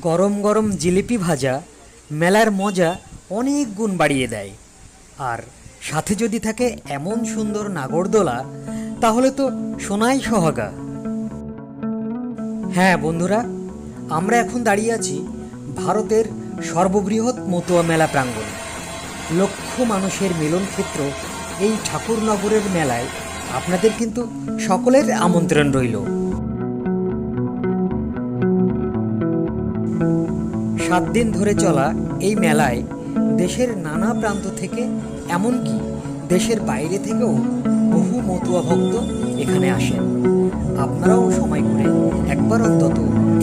গরম গরম জিলিপি ভাজা, মেলার মজা অনেক গুণ বাড়িয়ে দেয়। আর সাথে যদি থাকে এমন সুন্দর নাগরদোলা, তাহলে তো সোনাই সোহাগা। হ্যাঁ বন্ধুরা, আমরা এখন দাঁড়িয়ে আছি ভারতের সর্ববৃহৎ মতুয়া মেলা প্রাঙ্গণে। লক্ষ মানুষের মিলন ক্ষেত্র এই ঠাকুরনগরের মেলায় আপনাদের কিন্তু সকলের আমন্ত্রণ রইল। সাত দিন ধরে চলা এই মেলায় দেশের নানা প্রান্ত থেকে, এমনকি দেশের বাইরে থেকেও বহু মতুয়া ভক্ত এখানে আসেন। আপনারাও সময় করে একবার অন্তত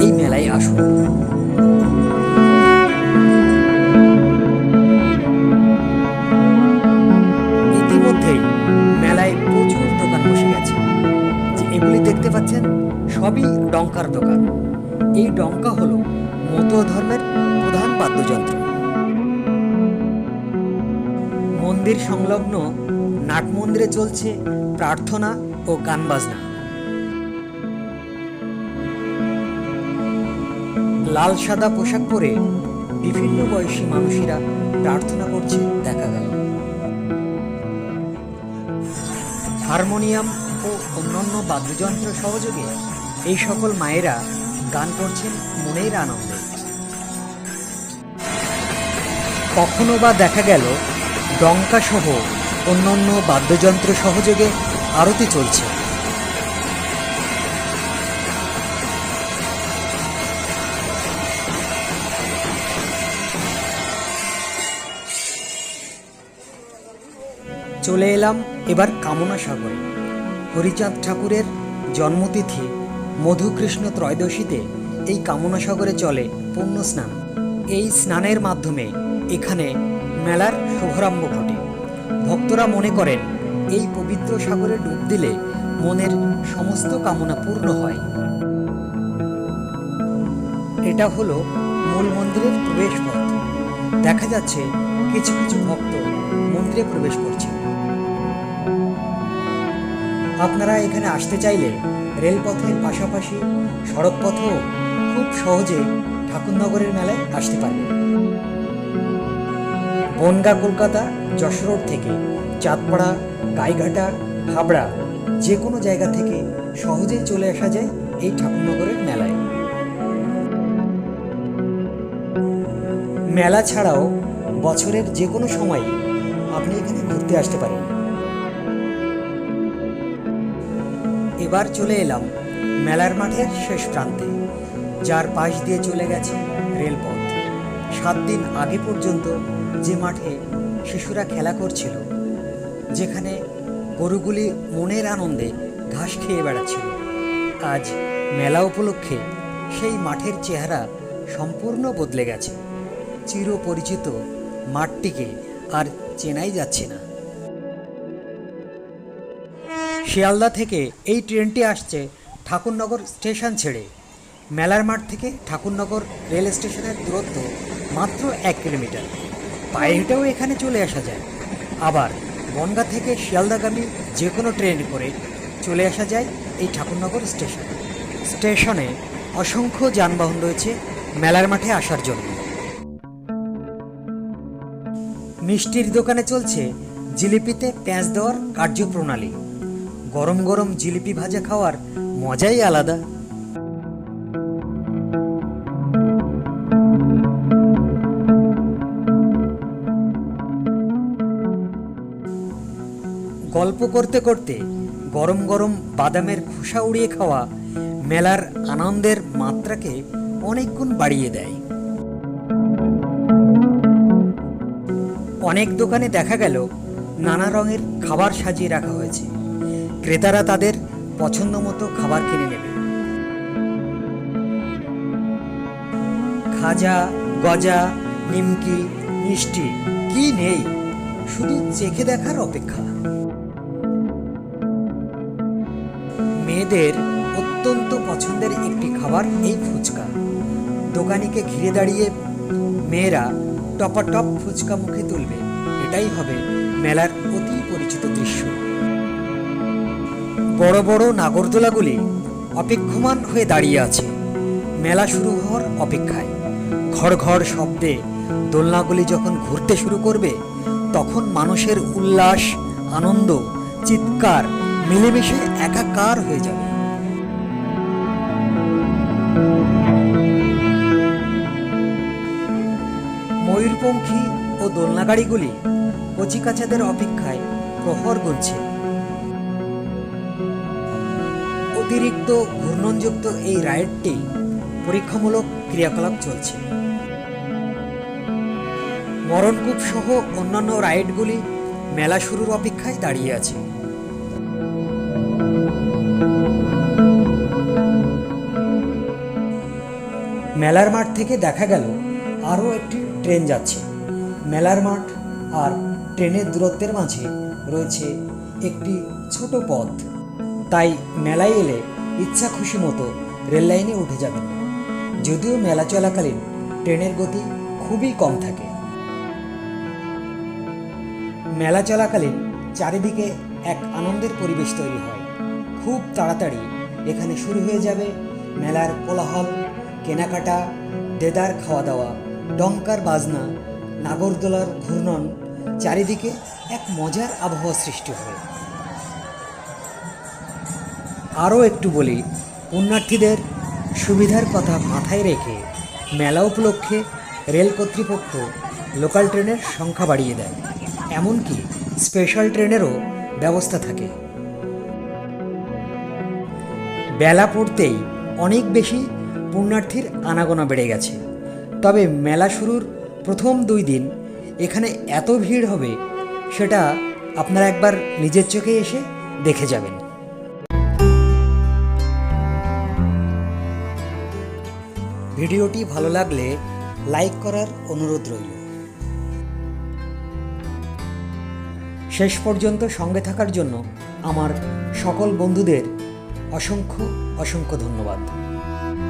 এই মেলায় আসুন। ইতিমধ্যেই মেলায় প্রচুর দোকান বসে গেছে। যে এগুলি দেখতে পাচ্ছেন, সবই ডঙ্কার দোকান। এই ডঙ্কা হলো মতুয়া ধর্মের প্রধান বাদ্যযন্ত্র। মন্দির সংলগ্ন নাট মন্দিরে চলছে প্রার্থনা ও গান বাজনা লাল সাদা পোশাক পরে বিভিন্ন বয়সী মানুষেরা প্রার্থনা করছে দেখা গেল। হারমোনিয়াম ও অন্যান্য বাদ্যযন্ত্র সহযোগে এই সকল মায়েরা গান করছেন মনের আনন্দে। কখনো বা দেখা গেল ডঙ্কা সহ অন্যান্য বাদ্যযন্ত্র সহযোগে আরতি চলছে। চলে এলাম এবার কামনা সাগরে হরিচাঁদ ঠাকুরের জন্মতিথি মধুকৃষ্ণ ত্রয়োদশীতে এই কামনা সাগরে চলে পুণ্য স্নান। এই স্নানের মাধ্যমে এখানে মেলার শুভারম্ভ ঘটে। ভক্তরা মনে করেন, এই পবিত্র সাগরে ডুব দিলে মনের সমস্ত কামনা পূর্ণ হয়। এটা হলো মূল মন্দিরের প্রবেশ পথ। দেখা যাচ্ছে কিছু কিছু ভক্ত মন্দিরে প্রবেশ করছে। আপনারা এখানে আসতে চাইলে রেলপথের পাশাপাশি সড়ক পথেও খুব সহজে ঠাকুরনগরের মেলায় আসতে পারবেন। বনগা কলকাতা, যশোর থেকে চাঁদপাড়া, গাইঘাটা, হাবড়া যে কোনো জায়গা থেকে সহজেই চলে আসা যায় এই ঠাকুরনগরের মেলায়। মেলা ছাড়াও বছরের যে কোনো সময় আপনি এখানে ঘুরতে আসতে পারেন। এবার চলে এলাম মেলার মাঠের শেষ প্রান্তে, যার পাশ দিয়ে চলে গেছে রেলপথ। সাত দিন আগে পর্যন্ত যে মাঠে শিশুরা খেলা করছিল, যেখানে গরুগুলি মনের আনন্দে ঘাস খেয়ে বেড়াচ্ছিল, আজ মেলা উপলক্ষে সেই মাঠের চেহারা সম্পূর্ণ বদলে গেছে। চিরপরিচিত মাঠটিকে আর চেনাই যাচ্ছে না। শিয়ালদা থেকে এই ট্রেনটি আসছে ঠাকুরনগর স্টেশন ছেড়ে। মেলার মাঠ থেকে ঠাকুরনগর রেল স্টেশনের দূরত্ব মাত্র এক কিলোমিটার। পায়ে হেঁটেও এখানে চলে আসা যায়। আবার বনগা থেকে শিয়ালদাগামী যে কোনো ট্রেন করে চলে আসা যায় এই ঠাকুরনগর স্টেশন। স্টেশনে অসংখ্য যানবাহন রয়েছে মেলার মাঠে আসার জন্য। মিষ্টির দোকানে চলছে জিলিপিতে পেঁয়াজ দেওয়ার কার্যপ্রণালী। গরম গরম জিলিপি ভাজা খাওয়ার মজাই আলাদা। গল্প করতে করতে গরম গরম বাদামের খোসা উড়িয়ে খাওয়া মেলার আনন্দের মাত্রাকে অনেক গুণ বাড়িয়ে দেয়। অনেক দোকানে দেখা গেল নানা রঙের খাবার সাজিয়ে রাখা হয়েছে। ক্রেতারা তাদের পছন্দ মতো খাবার কিনে নেবে। খাজা, গজা, নিমকি, মিষ্টি, কি নেই? শুধু চেখে দেখার অপেক্ষা। মেয়েদের অত্যন্ত পছন্দের একটি খাবার এই ফুচকা। দোকানিকে ঘিরে দাঁড়িয়ে মেয়েরা টপাটপ ফুচকা মুখে তুলবে। এটাই হবে মেলার অতি পরিচিত দৃশ্য। বড় বড় নাগরদোলাগুলি অপেক্ষমান হয়ে দাঁড়িয়ে আছে। মেলা শুরু হওয়ার অপেক্ষায় ঘর ঘর শব্দে দোলনাগুলি যখন ঘুরতে শুরু করবে, তখন মানুষের উল্লাস, আনন্দ, চিৎকার মিলেমিশে একাকার হয়ে যাবে। ময়ূরপঙ্খী ও দোলনাগাড়িগুলি কচিকাচাদের অপেক্ষায় প্রহর গুনছে অতিরিক্ত ঘূর্ণনযুক্ত এই রাইডটি পরীক্ষামূলক ক্রিয়াকলাপ চলছে। মরণকূপ সহ অন্যান্য রাইডগুলি মেলা শুরুর অপেক্ষায় দাঁড়িয়ে আছে। মেলার মাঠ থেকে দেখা গেল আরও একটি ট্রেন যাচ্ছে। মেলার মাঠ আর ট্রেনের দূরত্বের মাঝে রয়েছে একটি ছোট পথ। তাই মেলায় এলে ইচ্ছা খুশি মতো রেল লাইনে উঠে যাবেন। যদিও মেলা চলাকালীন ট্রেনের গতি খুবই কম থাকে। মেলা চলাকালীন চারিদিকে এক আনন্দের পরিবেশ তৈরি হয়। খুব তাড়াতাড়ি এখানে শুরু হয়ে যাবে মেলার কোলাহল কেনাকাটা, দেদার খাওয়া দাওয়া ডঙ্কার বাজনা, নাগরদোলার ঘূর্ণন চারিদিকে এক মজার আবহাওয়া সৃষ্টি হয়। আরও একটু বলি, পুণ্যার্থীদের সুবিধার কথা মাথায় রেখে মেলা উপলক্ষে রেল কর্তৃপক্ষ লোকাল ট্রেনের সংখ্যা বাড়িয়ে দেয়, এমনকি স্পেশাল ট্রেনেরও ব্যবস্থা থাকে। বেলা পড়তেই অনেক বেশি পুণ্যার্থীর আনাগোনা বেড়ে গেছে। তবে মেলা শুরুর প্রথম দুই দিন এখানে এত ভিড় হবে, সেটা আপনারা একবার নিজের চোখে এসে দেখে যাবেন। ভিডিওটি ভালো লাগলে লাইক করার অনুরোধ রইল। শেষ পর্যন্ত সঙ্গে থাকার জন্য আমার সকল বন্ধুদের অসংখ্য অসংখ্য ধন্যবাদ।